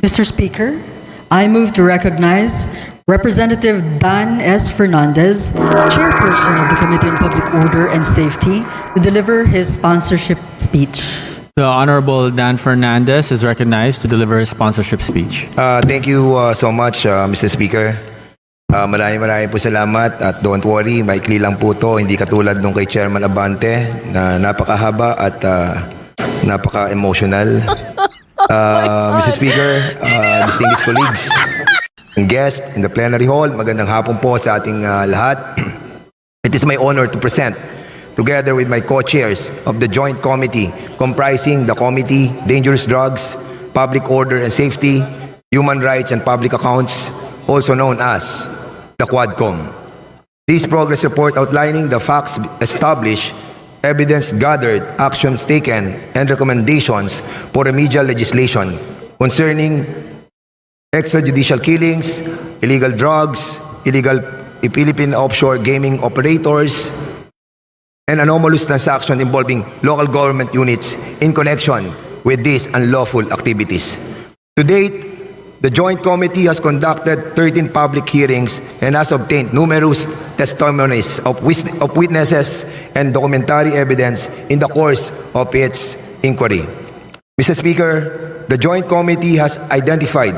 Mr. Speaker, I move to recognize Representative Dan S. Fernandez, Chairperson of the Committee on Public Order and Safety, to deliver his sponsorship speech. The Honorable Dan Fernandez is recognized to deliver his sponsorship speech. Uh, thank you uh, so much, uh, Mr. Speaker. Uh, maraming maraming po salamat at don't worry, maikli lang po to, hindi katulad nung kay Chairman Abante na napakahaba at uh, napaka-emotional. Uh, Mr. Speaker, uh, distinguished colleagues, and guests in the plenary hall, magandang hapon po sa ating uh, lahat. It is my honor to present, together with my co-chairs of the Joint Committee comprising the Committee Dangerous Drugs, Public Order and Safety, Human Rights and Public Accounts, also known as the Quadcom. This progress report outlining the facts established, evidence gathered, actions taken, and recommendations for remedial legislation concerning extrajudicial killings, illegal drugs, illegal Philippine offshore gaming operators, and anomalous transaction involving local government units in connection with these unlawful activities. To date, the Joint Committee has conducted 13 public hearings and has obtained numerous testimonies of, of witnesses and documentary evidence in the course of its inquiry. Mr. Speaker, the Joint Committee has identified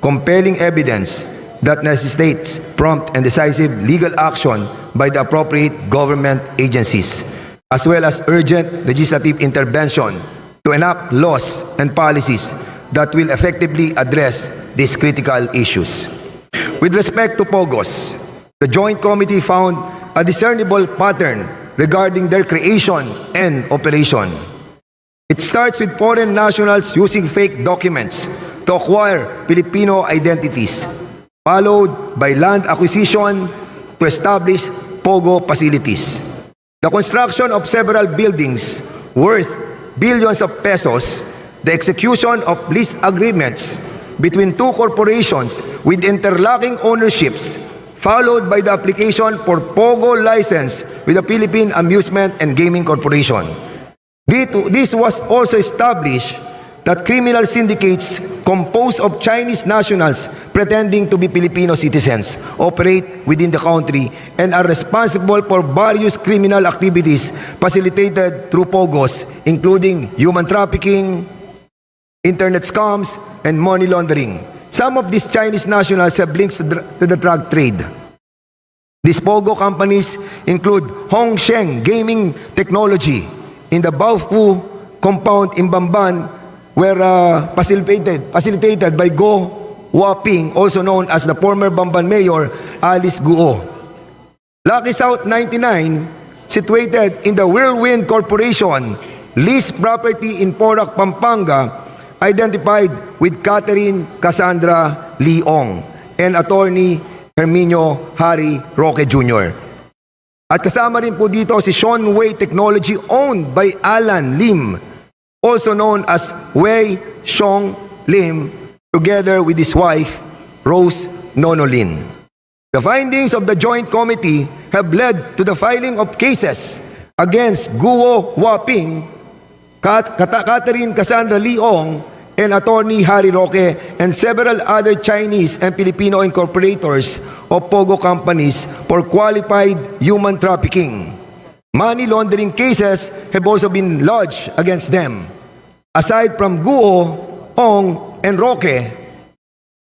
compelling evidence that necessitates prompt and decisive legal action by the appropriate government agencies, as well as urgent legislative intervention to enact laws and policies that will effectively address these critical issues. With respect to POGOS, the Joint Committee found a discernible pattern regarding their creation and operation. It starts with foreign nationals using fake documents to acquire Filipino identities, followed by land acquisition to establish POGO facilities. The construction of several buildings worth billions of pesos, the execution of lease agreements between two corporations with interlocking ownerships, followed by the application for POGO license with the Philippine Amusement and Gaming Corporation. This was also established that criminal syndicates composed of Chinese nationals pretending to be Filipino citizens operate within the country and are responsible for various criminal activities facilitated through POGOS, including human trafficking, internet scams, and money laundering. Some of these Chinese nationals have links to dr- to the drug trade. These POGO companies include Hongsheng Gaming Technology in the Baofu compound in Bamban where uh, facilitated, facilitated by Go Waping, also known as the former Bamban Mayor Alice Guo. Lucky South 99, situated in the Whirlwind Corporation, leased property in Porac, Pampanga, identified with Catherine Cassandra Leong and attorney Herminio Harry Roque Jr. At kasama rin po dito si Sean Way Technology owned by Alan Lim, also known as Wei Xiong Lim, together with his wife, Rose Nonolin. The findings of the Joint Committee have led to the filing of cases against Guo Waping, Kat- Catherine Cassandra Leong, and attorney Harry Roque and several other Chinese and Filipino incorporators of Pogo companies for qualified human trafficking. Money laundering cases have also been lodged against them. Aside from Guo, Ong, and Roque,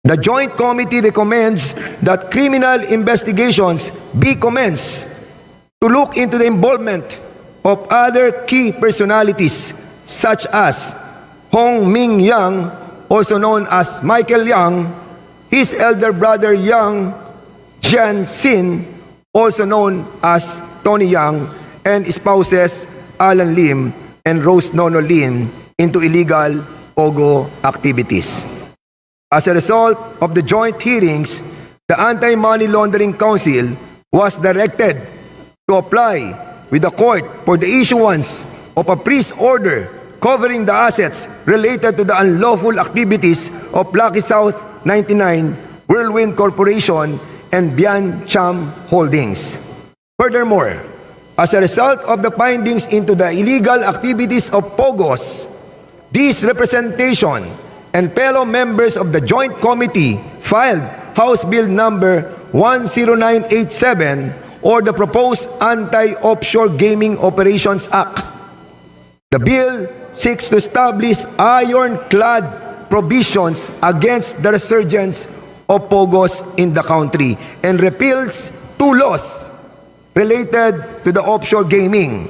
the Joint Committee recommends that criminal investigations be commenced to look into the involvement of other key personalities such as Hong Ming Yang, also known as Michael Yang, his elder brother Yang Jian Xin, also known as Tony Yang, and spouses Alan Lim and Rose Nono Lin into illegal pogo activities. As a result of the joint hearings, the Anti-Money Laundering Council was directed to apply with the court for the issuance of a priest order covering the assets related to the unlawful activities of Lucky South 99, Whirlwind Corporation, and Bian Cham Holdings. Furthermore, as a result of the findings into the illegal activities of POGOS, this representation and fellow members of the Joint Committee filed House Bill number 10987 or the proposed Anti-Offshore Gaming Operations Act. The bill seeks to establish ironclad provisions against the resurgence of pogos in the country and repeals two laws related to the offshore gaming.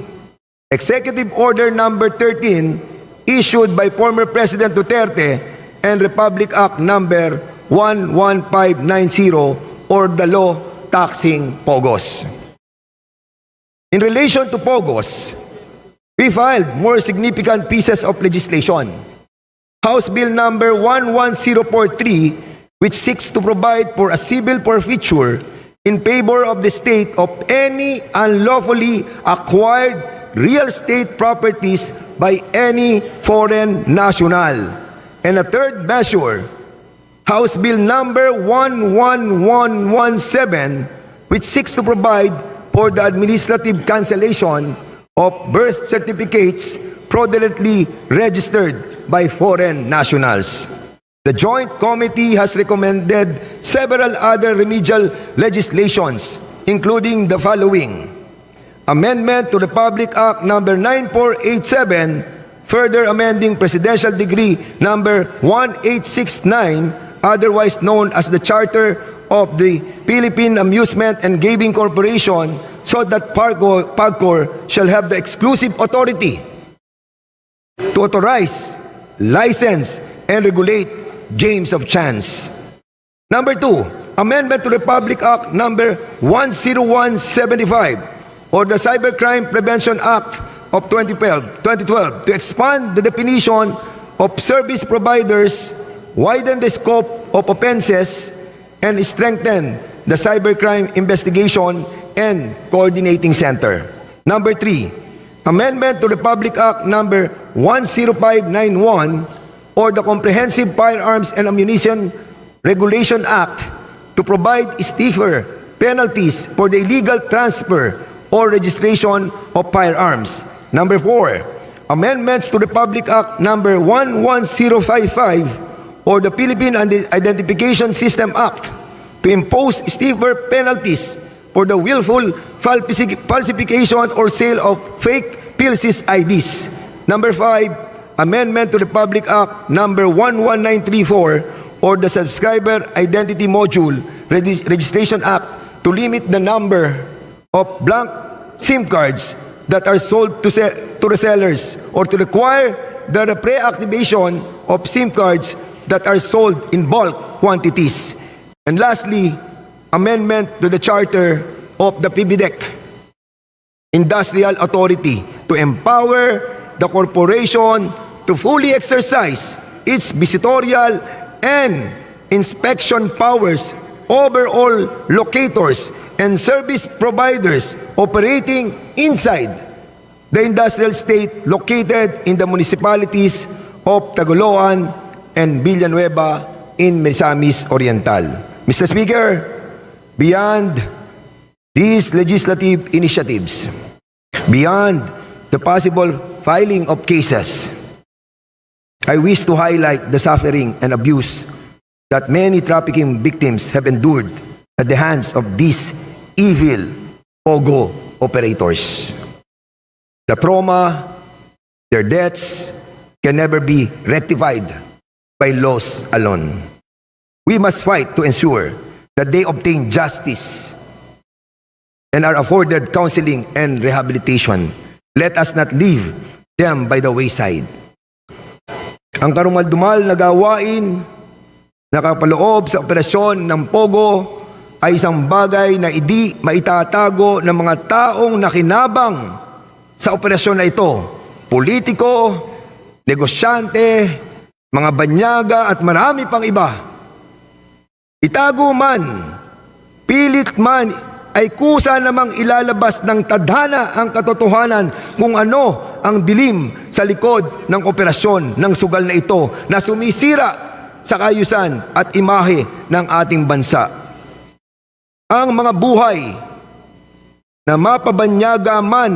Executive Order number 13 issued by former President Duterte and Republic Act number 11590 or the law taxing pogos. In relation to pogos, we filed more significant pieces of legislation. House Bill number 11043, which seeks to provide for a civil forfeiture in favor of the state of any unlawfully acquired real estate properties by any foreign national. And a third measure, House Bill number 11117, which seeks to provide for the administrative cancellation of birth certificates fraudulently registered by foreign nationals. The Joint Committee has recommended several other remedial legislations, including the following. Amendment to Republic Act number 9487, further amending Presidential Decree number 1869, otherwise known as the Charter of the Philippine Amusement and Gaming Corporation, so that PAGCOR, shall have the exclusive authority to authorize, license, and regulate games of chance. Number two, Amendment to Republic Act number 10175 or the Cybercrime Prevention Act of 2012, 2012 to expand the definition of service providers, widen the scope of offenses, and strengthen the cybercrime investigation and coordinating center. Number three, Amendment to Republic Act number 10591 or the Comprehensive Firearms and Ammunition Regulation Act to provide stiffer penalties for the illegal transfer or registration of firearms. Number four, amendments to Republic Act number 11055 or the Philippine Identification System Act to impose stiffer penalties for the willful falsification or sale of fake PLC's IDs. Number five, amendment to the Public Act number 11934 or the Subscriber Identity Module Regis- Registration Act to limit the number of blank SIM cards that are sold to, se- to resellers or to require the pre-activation of SIM cards that are sold in bulk quantities. And lastly, amendment to the charter of the PBDEC, Industrial Authority, to empower the corporation to fully exercise its visitorial and inspection powers over all locators and service providers operating inside the industrial state located in the municipalities of Tagoloan and Villanueva in Misamis Oriental. Mr. Speaker, beyond these legislative initiatives, beyond the possible filing of cases, I wish to highlight the suffering and abuse that many trafficking victims have endured at the hands of these evil POGO operators. The trauma, their deaths can never be rectified by laws alone. We must fight to ensure that they obtain justice and are afforded counseling and rehabilitation. Let us not leave them by the wayside. Ang karumaldumal na gawain na kapaloob sa operasyon ng Pogo ay isang bagay na hindi maitatago ng mga taong nakinabang sa operasyon na ito. Politiko, negosyante, mga banyaga at marami pang iba. Itago man, pilit man ay kusa namang ilalabas ng tadhana ang katotohanan kung ano ang dilim sa likod ng operasyon ng sugal na ito na sumisira sa kayusan at imahe ng ating bansa. Ang mga buhay na mapabanyaga man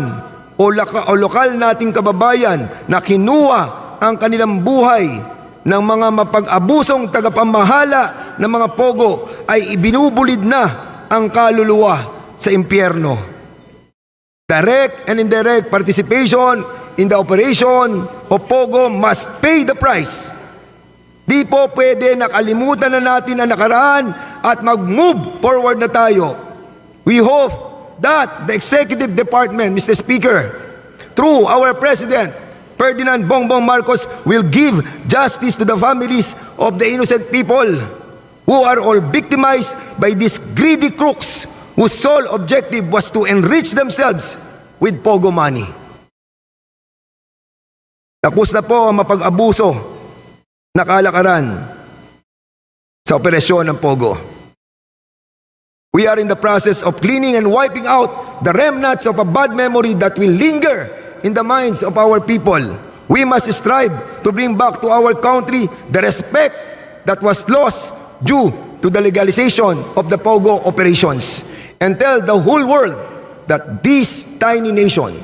o, laka, o lokal nating kababayan na kinuha ang kanilang buhay ng mga mapag-abusong tagapamahala ng mga pogo ay ibinubulid na ang kaluluwa sa impyerno. Direct and indirect participation in the operation of Pogo must pay the price. Di po pwede nakalimutan na natin ang nakaraan at mag-move forward na tayo. We hope that the Executive Department, Mr. Speaker, through our President, Ferdinand Bongbong Marcos, will give justice to the families of the innocent people who are all victimized by these greedy crooks whose sole objective was to enrich themselves with Pogo money. Tapos na po ang mapag-abuso na kalakaran sa operasyon ng Pogo. We are in the process of cleaning and wiping out the remnants of a bad memory that will linger in the minds of our people. We must strive to bring back to our country the respect that was lost due to the legalization of the Pogo operations and tell the whole world that this tiny nation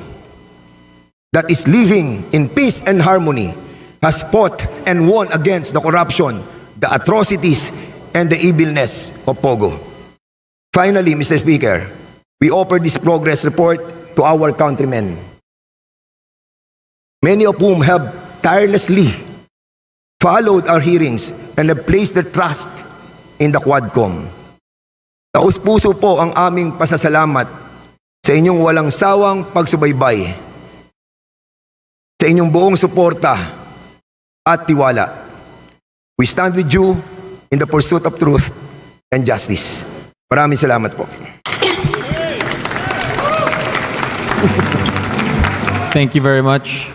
that is living in peace and harmony has fought and won against the corruption, the atrocities, and the evilness of Pogo. Finally, Mr. Speaker, we offer this progress report to our countrymen, many of whom have tirelessly followed our hearings and have placed their trust in the Quadcom. Taos puso po ang aming pasasalamat sa inyong walang sawang pagsubaybay sa inyong buong suporta at tiwala. We stand with you in the pursuit of truth and justice. Maraming salamat po. Thank you very much.